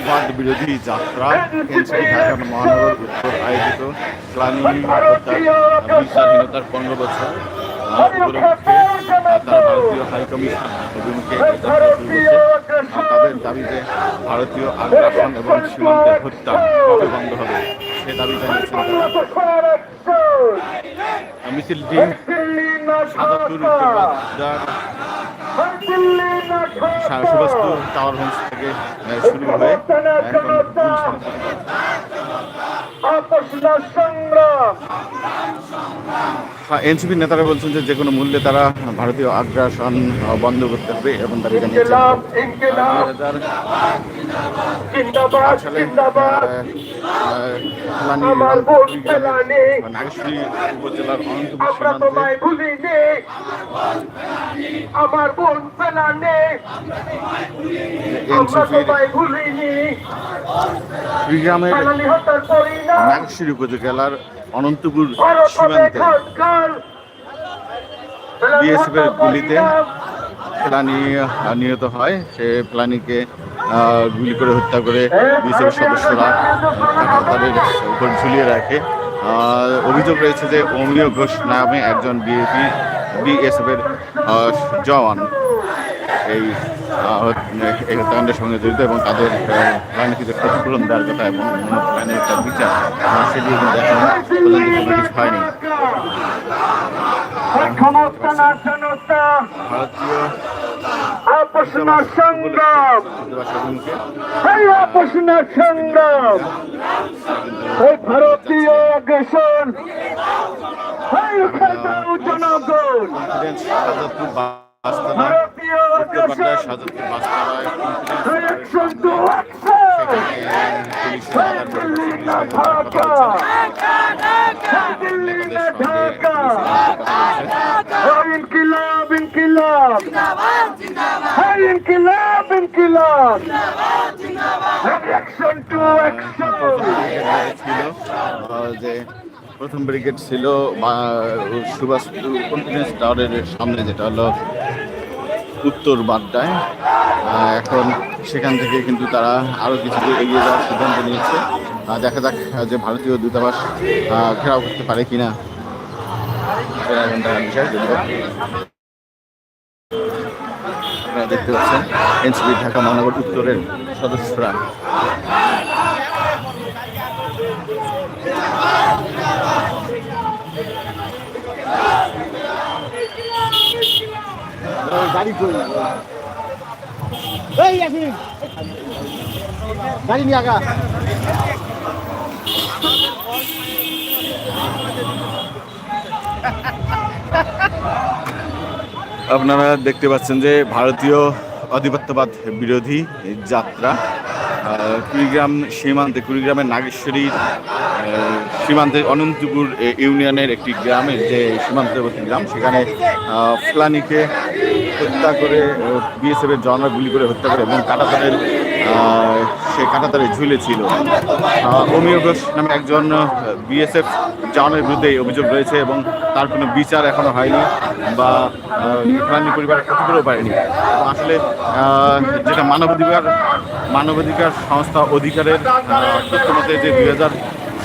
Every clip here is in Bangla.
আধিপত্যবাদ বিরোধী যাত্রা এনসিপি ঢাকা মহানগর উত্তর আয়োজিত ক্লানি বিচারহীনতার পনেরো বছর ভারতীয় হাইকমিশন তাদের ভারতীয় আগ্রাসন এবং সীমান্তের হত্যা কবে বন্ধ হবে সে দাবি জানিয়েছেন মিছিলটি সাতাত্তর সুবাস্তু টাওয়ার হোমস থেকে শুরু হয়ে এনসিপির নেতারা বলছেন যে যে কোনো মূল্যে তারা ভারতীয় আগ্রাসন বন্ধ করতে হবে এবং দাবি জিন্দাবাদ জিন্দাবাদ। আমার ভোট ফেলানি। উপজেলার অনন্তপুর আমরা সীমান্তে। তোমায় ভুলিনি। আমার বোন ফেলানি আমরা তোমায় ভুলিনি। কুড়িগ্রামের ফেলানি হত্যার পরিণাম নাগেশ্বরী উপজেলার অনন্তপুর সীমান্তে খানকার এর গুলিতে আহ, নিহত হয়। সে ফেলানিকে আহ, গুলি করে হত্যা করে বিএসএফের সদস্যরা তাদের উপর ঝুলিয়ে রাখে। অভিযোগ রয়েছে যে অমীয় ঘোষ নামে একজন বিএপি বিএসএফের জওয়ান এই এই হত্যাকাণ্ডের সঙ্গে জড়িত এবং তাদের প্রাণীকে যে ক্ষতিপূরণ দেওয়ার কথা এবং প্রাণীর একটা বিচার সেটি কিন্তু এখন পর্যন্ত কোনো কিছু হয়নি। ভারতীয় আপোষনা সংগ্রাম দিবস অভিমুখে এই আপোষনা সংগ্রাম এই ভারতীয় আগ্রাসন এই খেলতাও জনগণ কনফিডেন্স সাজাদপুর বাস্তবায় ভারতীয় উত্তর বাড্ডায় আগ্রাসন সাজাদপুর বাস্তবায় এই action to action police Delhi না ঢাকা দিল্লি না ঢাকা ওই ইনকিলাব অ্যাকশন টু অ্যাকশন যে প্রথম ব্রিগেড ছিল সুভাষ কনফিডেন্স টাওয়ারের সামনে, যেটা হলো উত্তর বাড্ডায়। এখন সেখান থেকে কিন্তু তারা আরও কিছু এগিয়ে যাওয়ার সিদ্ধান্ত নিয়েছে। দেখা যাক যে ভারতীয় দূতাবাস ঘেরাও করতে পারে কিনা। বিষয় আপনারা দেখতে পাচ্ছেন, এনসিপি ঢাকা মহানগর উত্তরের সদস্যরা। গাড়ি কই এই আসি গাড়ি নিয়ে আগা আপনারা দেখতে পাচ্ছেন যে ভারতীয় আধিপত্যবাদ বিরোধী যাত্রা কুড়িগ্রাম সীমান্তে, কুড়িগ্রামের নাগেশ্বরীর সীমান্তের সীমান্তে অনন্তপুর ইউনিয়নের একটি গ্রামের যে সীমান্তবর্তী গ্রাম, সেখানে ফ্লানিকে হত্যা করে বিএসএফের জনরা গুলি করে হত্যা করে এবং কাটাতারের সে কাটাতারে ঝুলেছিল অমিয় ঘোষ নামে একজন বিএসএফ জওয়ানের বিরুদ্ধে অভিযোগ রয়েছে এবং তার কোনো বিচার এখনও হয়নি বা ফ্লানি পরিবার ক্ষতি করেও পারেনি। আসলে যেটা মানবাধিকার মানবাধিকার সংস্থা অধিকারের আহ, তথ্য মতে যে দুই হাজার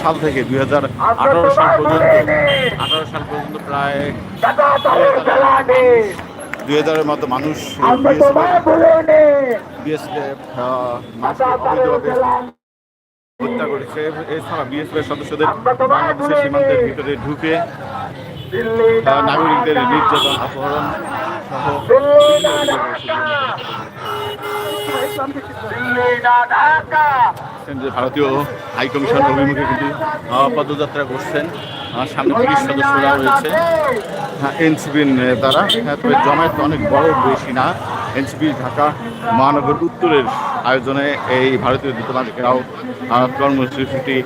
সাল থেকে দুই হাজার আঠারো সাল পর্যন্ত আঠারো সাল পর্যন্ত প্রায় দুই হাজারের মতো মানুষ বিএসএফ হত্যা করেছে। এছাড়া বিএসএফ সদস্যদের বাংলাদেশের সীমান্তের ভিতরে ঢুকে নাগরিকদের নির্যাতন অপহরণ সহ দিল্লি না ঢাকা দিল্লি না ঢাকা যে ভারতীয় হাইকমিশন অভিমুখে কিন্তু পদযাত্রা করছেন। সামনে পুলিশ সদস্যরা রয়েছে। হ্যাঁ এনসিপির নেতারা। হ্যাঁ তবে জমায়েত অনেক বড় বেশি না। এনসিপি ঢাকা মহানগর উত্তরের আয়োজনে এই ভারতীয় দূতাবাস ঘেরাও আহ, কর্মসূচিটি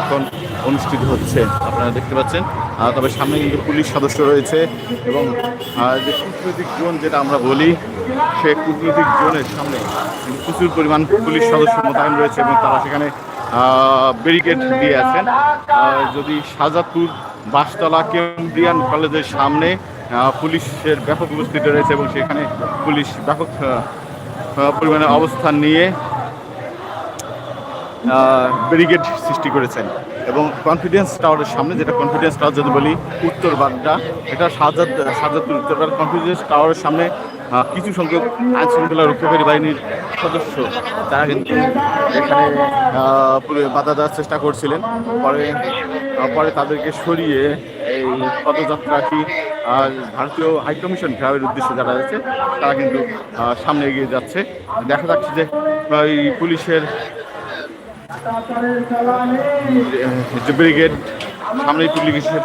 এখন অনুষ্ঠিত হচ্ছে। আপনারা দেখতে পাচ্ছেন তবে সামনে কিন্তু পুলিশ সদস্য রয়েছে এবং যে কূটনৈতিক জোন যেটা আমরা বলি, সে কূটনৈতিক জোনের সামনে প্রচুর পরিমাণ পুলিশ সদস্য মোতায়েন রয়েছে এবং তারা সেখানে ব্যারিকেড দিয়ে আছেন। যদি শাহজাদপুর বাসতলা কেমব্রিয়ান কলেজের সামনে পুলিশের ব্যাপক উপস্থিতি রয়েছে এবং সেখানে পুলিশ ব্যাপক পরিমাণে অবস্থান নিয়ে ব্যারিকেড সৃষ্টি করেছেন। এবং কনফিডেন্স টাওয়ারের সামনে যেটা কনফিডেন্স টাওয়ার যদি বলি, উত্তর বাড্ডা এটা শাহজাদ শাহজাদপুর উত্তর বাড্ডা কনফিডেন্স টাওয়ারের সামনে কিছু সংখ্যক আইন শৃঙ্খলা রক্ষাকারী বাহিনীর সদস্য, তারা কিন্তু এখানে বাধা দেওয়ার চেষ্টা করছিলেন। পরে পরে তাদেরকে সরিয়ে এই পদযাত্রাটি ভারতীয় হাইকমিশন ঘেরাওয়ের উদ্দেশ্যে যারা আছে তারা কিন্তু সামনে এগিয়ে যাচ্ছে। দেখা যাচ্ছে যে এই পুলিশের যে ব্রিগেড সামনে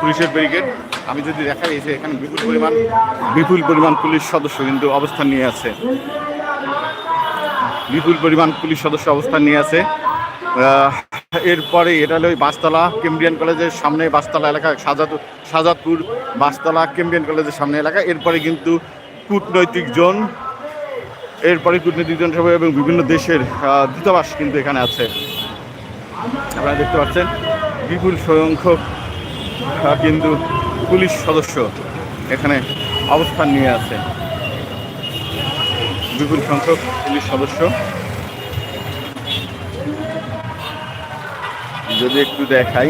পুলিশের ব্রিগেড। আমি যদি দেখাই যে এখানে বিপুল পরিমাণ বিপুল পরিমাণ পুলিশ সদস্য কিন্তু অবস্থান নিয়ে আছে। বিপুল পরিমাণ পুলিশ সদস্য অবস্থান নিয়ে আছে। এরপরে এটা হলো ওই বাসতলা, কেমব্রিয়ান কলেজের সামনে বাসতলা এলাকা সাজাদ সাজাদপুর বাসতলা, কেমব্রিয়ান কলেজের সামনে এলাকা। এরপরে কিন্তু কূটনৈতিক জোন, এরপরে কূটনৈতিক জন সভা এবং বিভিন্ন দেশের দূতাবাস কিন্তু এখানে আছে। আপনারা দেখতে পাচ্ছেন বিপুল সংখ্যক কিন্তু পুলিশ সদস্য এখানে অবস্থান নিয়ে আছে। বিপুল সংখ্যক পুলিশ সদস্য। যদি একটু দেখাই।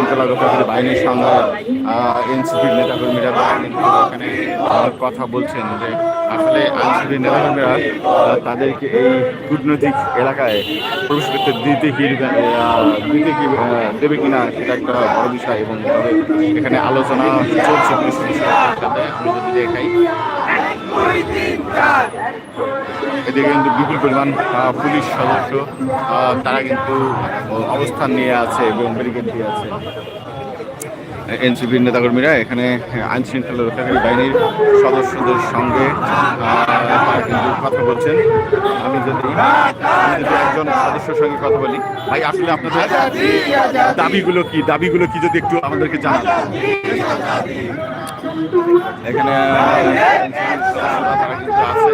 শৃঙ্খলা রক্ষাকারী বাহিনীর সঙ্গে এনসিপির নেতাকর্মীরা এখানে কথা বলছেন যে আসলে আইনসিপির নেতাকর্মীরা তাদেরকে এই কূটনৈতিক এলাকায় প্রবেশ করতে দিতে কি দিতে কি দেবে কিনা সেটা একটা বড় বিষয় এবং এখানে আলোচনা চলছে। আমি যদি দেখাই। এদিকে কিন্তু বিপুল পরিমাণ পুলিশ সদস্য তারা কিন্তু অবস্থান নিয়ে আছে এবং ব্যারিকেড দিয়ে আছে। এনসিপির নেতাকর্মীরা এখানে আইন শৃঙ্খলা রক্ষাকারী বাহিনীর সদস্যদের সঙ্গে কিন্তু কথা বলছেন। আমি যদি একজন সদস্যের সঙ্গে কথা বলি, ভাই, আসলে আপনাদের দাবিগুলো কি? দাবিগুলো কি যদি একটু আমাদেরকে জানান। এখানে তারা কিন্তু আছে।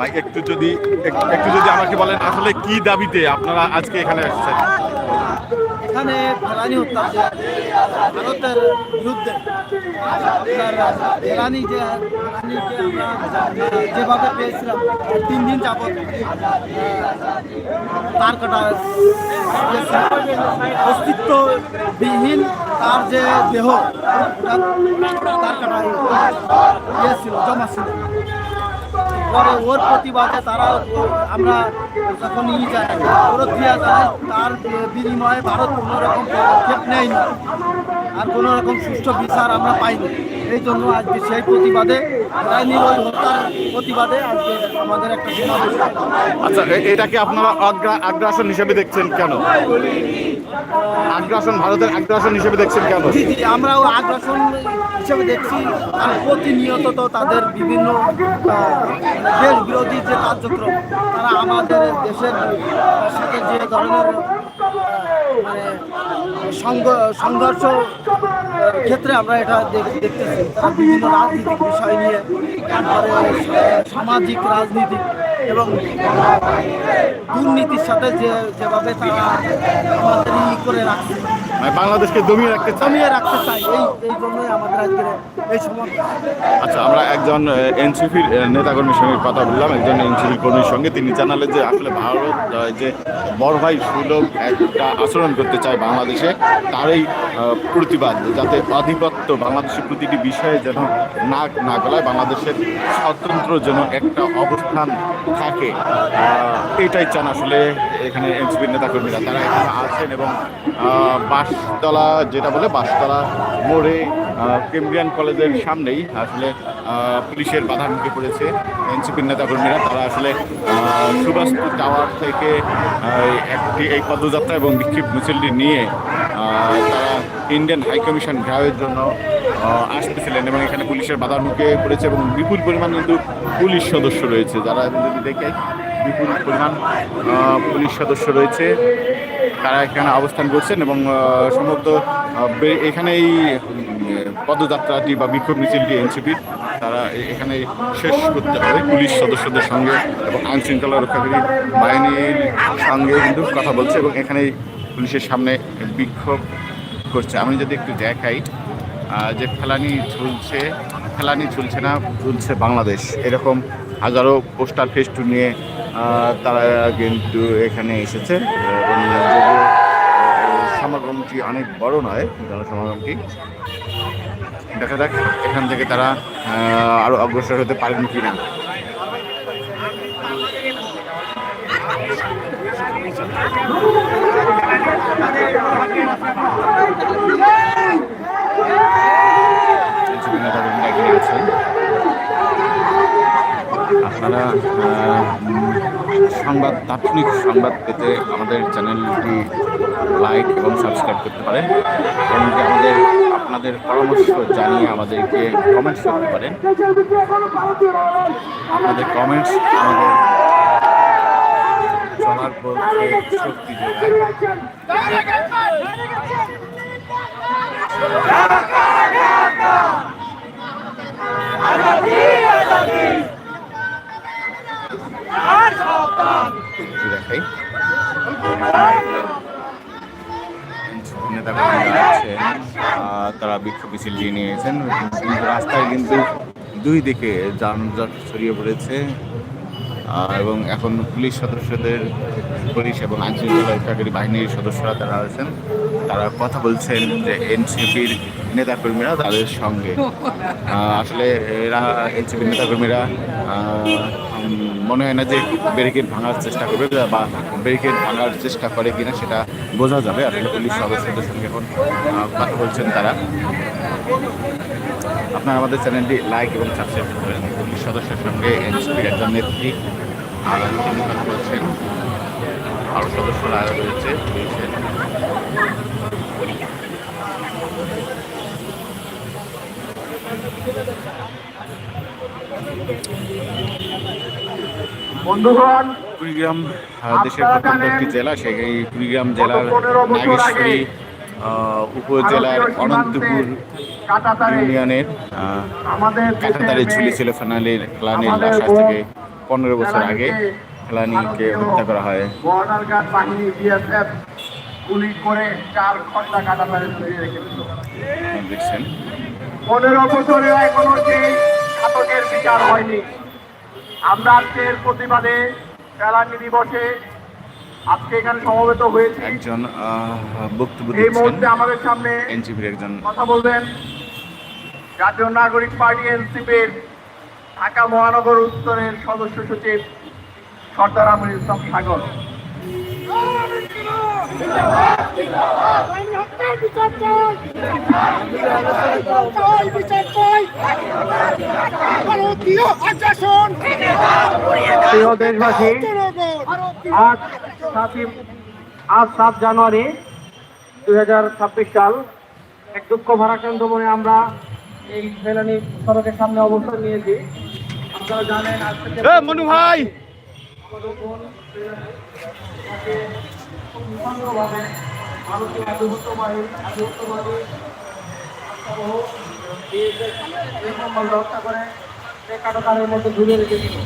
ভাই, একটু যদি এক- একটু যদি আমাকে বলেন, আসলে কি দাবিতে আপনারা আজকে এখানে আসছেন? এখানে ফেলানি হত্যা, যে ভারতের বিরুদ্ধে যে যেভাবে পেয়েছিলাম, তিন দিন যাবৎ তার কাটা অস্তিত্ববিহীন তার যে দেহ, তার কাটা ইয়ে ছিল, জমা ছিল। পরে ওর প্রতিবাদে তারা আমরা যখন নিয়ে যায় প্রক্রিয়া যায় তার বিনিময়ে ভারত কোনো রকম পদক্ষেপ নেয়নি। আর কোনো রকম সুষ্ঠু বিচার আমরা পাইনি। এই জন্য আজকে সেই প্রতিবাদে হত্যার প্রতিবাদে আজকে আমাদের একটা সমাবেশ। আচ্ছা এটাকে আপনারা আগ্রা- আগ্রাসন হিসেবে দেখছেন কেন? আগ্রাসন ভারতের আগ্রাসন হিসেবে দেখছেন কেন? জি জি আমরাও আগ্রাসন হিসেবে দেখছি। আর প্রতিনিয়ত তো তাদের বিভিন্ন দেশ বিরোধী যে কার্যক্রম তারা আমাদের দেশের সাথে যে ধরনের সংঘর্ষ ক্ষেত্রে আমরা এটা দেখ- দেখতেছি। বিভিন্ন রাজনৈতিক বিষয় নিয়ে, তারপরে সামাজিক রাজনীতি এবং দুর্নীতির সাথে যে, যেভাবে তারা আমাদের ই করে রাখছে। বাংলাদেশকে দমিয়ে রাখতে চান জমিয়ে রাখতে চাই এই এই জন্যই আমাদের আজকের এই সময় আচ্ছা আমরা একজন এনসিপির নেতাকর্মীর সঙ্গে কথা বললাম একজন এনসিপি কর্মীর সঙ্গে। তিনি জানালেন যে আসলে ভারত যে বড় ভাই সুলভ একটা আচরণ করতে চায় বাংলাদেশে তারই প্রতিবাদ যাতে আধিপত্য বাংলাদেশের প্রতিটি বিষয়ে যেন নাক না গলায় বাংলাদেশের স্বতন্ত্র যেন একটা অবস্থান থাকে। এটাই চান আসলে এখানে এনসিপির নেতাকর্মীরা। তারা এখানে আছেন এবং আহ, বাঁশতলা, যেটা বলে বাসতলা মোড়ে কেমব্রিয়ান কলেজের সামনেই আসলে পুলিশের বাধার মুখে পড়েছে। এনসিপির নেতাকর্মীরা, তারা আসলে সুভাষপুর টাওয়ার থেকে একটি, এই পদযাত্রা এবং বিক্ষোভ মিছিলটি নিয়ে তারা ইন্ডিয়ান হাইকমিশন ঘেরাওয়ের জন্য আসতেছিলেন এবং এখানে পুলিশের বাধার মুখে পড়েছে এবং বিপুল পরিমাণ কিন্তু পুলিশ সদস্য রয়েছে। যারা যদি দেখে, বিপুল পরিমাণ পুলিশ সদস্য রয়েছে। তারা এখানে অবস্থান করছেন এবং সম্ভবত এখানে এই পদযাত্রাটি বা বিক্ষোভ মিছিলটি এনসিপির তারা এখানে শেষ করতে হবে পুলিশ সদস্যদের সঙ্গে এবং আইন শৃঙ্খলা রক্ষাকারী বাহিনীর সঙ্গে কিন্তু কথা বলছে এবং এখানে পুলিশের সামনে বিক্ষোভ করছে। আমি যদি একটু দেখাই যে ফেলানি ঝুলছে ফেলানি ঝুলছে না? ঝুলছে বাংলাদেশ। এরকম হাজারো পোস্টার ফেস্টু নিয়ে তারা কিন্তু এখানে এসেছে। সমাগমটি অনেক বড় নয় জনসমাগমটি। দেখা যাক এখান থেকে তারা আহ, আরও অগ্রসর হতে পারেন কিনা। বিভিন্ন ধরনের এখানে আছেন আপনারা আহ, উম, সংবাদ, তাৎক্ষণিক সংবাদ পেতে আমাদের চ্যানেলটি লাইক এবং সাবস্ক্রাইব করতে পারেন। এবং আমাদের, আপনাদের পরামর্শ জানিয়ে আমাদেরকে কমেন্টস করতে পারেন। আপনাদের কমেন্টস আমাদের চলার শক্তি আহ, তারা বিক্ষোভ মিছিল নিয়ে নিয়েছেন। রাস্তায় কিন্তু দুই দিকে যানজট ছড়িয়ে পড়েছে। এবং এখন পুলিশ সদস্যদের পুলিশ এবং আইন শৃঙ্খলা রক্ষাকারী বাহিনীর সদস্যরা তারা আছেন। তারা কথা বলছেন যে এনসিপির নেতাকর্মীরা তাদের সঙ্গে। আসলে এরা এনসিপির নেতাকর্মীরা মনে হয় না যে ব্যারিকেড ভাঙার চেষ্টা করবে বা ব্যারিকেড ভাঙার চেষ্টা করে কিনা সেটা বোঝা যাবে। আসলে পুলিশ সদস্যদের সঙ্গে এখন কথা বলছেন তারা। আপনার আমাদের চ্যানেলটি লাইক এবং সাবস্ক্রাইব করেন পুলিশ সদস্যের সঙ্গে এনসিপির একজন নেত্রী আর কথা বলছেন। আরও সদস্যরা রয়েছে কুড়িগ্রাম দেশের প্রত্যন্ত একটি জেলা সেই কুড়িগ্রাম জেলার নাগেশ্বরী উপজেলার অনন্তপুর ইউনিয়নের কাঁটাতারে ঝুলেছিল ফেলানির ফেলানির লাশ থেকে পনেরো বছর আগে ফেলানিকে হত্যা করা হয়। গুলি করে চার ঘণ্টা রেখেছিল। দেখছেন। পনেরো বছরে এখনও সেই ঘাতকের বিচার হয়নি। আমরা আজকের প্রতিবাদে কালানি দিবসে আজকে এখানে সমবেত হয়েছি। একজন বক্তব্য এই মুহূর্তে আমাদের সামনে এনসিপির একজন। কথা বলবেন। জাতীয় নাগরিক পার্টি এনসিপির ঢাকা মহানগর উত্তরের সদস্য সচিব সর্দার আমির ইসলাম সাগর। প্রিয় দেশবাসী, আজ সাতই আজ সাত জানুয়ারি দুই হাজার ছাব্বিশ সাল। এক দুঃখ ভারাক্রান্ত মনে আমরা এই ফেলানি সড়কের সামনে অবস্থান নিয়েছি। আপনারা জানেন মনু ভাই! তাকে করে রেখেছিল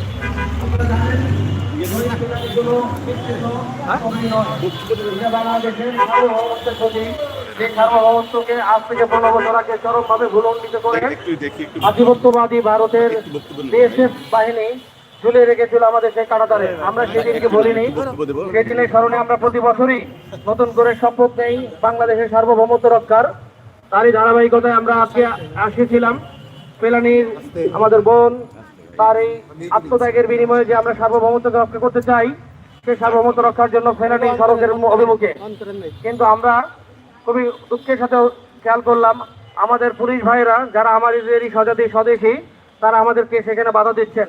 বাংলাদেশের সার্বভৌমত্বের প্রতি যে সার্বভৌমত্বকে আজ থেকে পনেরো বছর আগে চরমভাবে ভুলণ্ডিত করে আধিপত্যবাদী ভারতের বিএসএফ বাহিনী ঝুলে রেখেছিল আমাদের সেই কাটাতারে আমরা সেদিনকে বলিনি। বক্তব্য দেবো সেই দিনের স্মরণে আমরা প্রতি বছরই নতুন করে শপথ নেই বাংলাদেশের সার্বভৌমত্ব রক্ষার। তারই ধারাবাহিকতায় আমরা আজকে আসিছিলাম। পেলানির আমাদের বোন, তার এই আত্মত্যাগের বিনিময়ে যে আমরা সার্বভৌমত্ব রক্ষা করতে চাই, সে সার্বভৌমত্ব রক্ষার জন্য ফেলানি সড়কের অভিমুখে। কিন্তু আমরা খুবই দুঃখের সাথে খেয়াল করলাম, আমাদের পুলিশ ভাইরা যারা আমাদেরই স্বজাতি স্বদেশী, তারা আমাদেরকে সেখানে বাধা দিচ্ছেন।